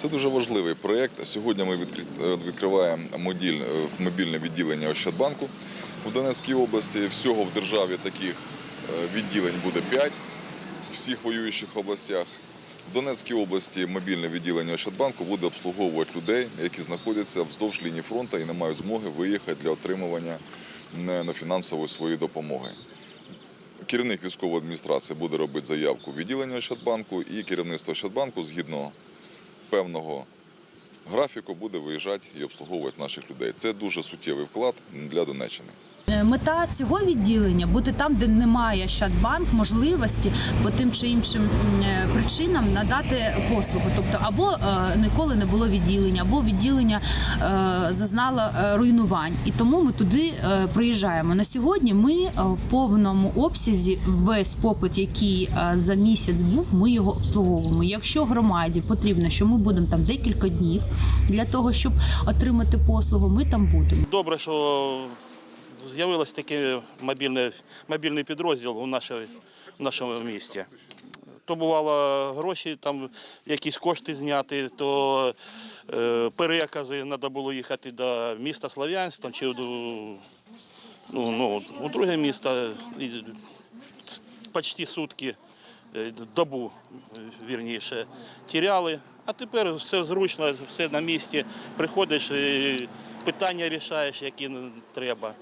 Це дуже важливий проєкт. Сьогодні ми е, відкриваємо е, мобільне відділення Ощадбанку в Донецькій області. Всього в державі таких е, відділень буде 5 в всіх воюючих областях. В Донецькій області мобільне відділення Ощадбанку буде обслуговувати людей, які знаходяться вздовж лінії фронту і не мають змоги виїхати для отримування на фінансової своєї допомоги. Керівник військової адміністрації буде робити заявку відділення Ощадбанку, і керівництво Ощадбанку згідно певного графіку буде виїжджати і обслуговувати наших людей. Це дуже суттєвий вклад для Донеччини. Е, Мета цього відділення бути там, де немає Щадбанк, можливості по тим чи іншим е, причинам надати послугу. Тобто, або е, ніколи не було відділення, або відділення зазнало руйнувань. І тому ми туди приїжджаємо. На сьогодні ми в повному обсязі весь попит, який за місяць був, ми його обслуговуємо. Якщо громаді потрібно, що ми будемо там декілька днів для того, щоб отримати послугу, ми там будемо. Добре, що з'явилось такий мобільний, мобільний підрозділ у, нашій, в нашому місті. То бувало гроші, там якісь кошти зняти, то е, перекази треба було їхати до міста Слов'янськ чи до ну, ну, у друге місто почти сутки, е, добу, вірніше, тіряли. А тепер все зручно, все на місці. Приходиш, і питання рішаєш, які треба.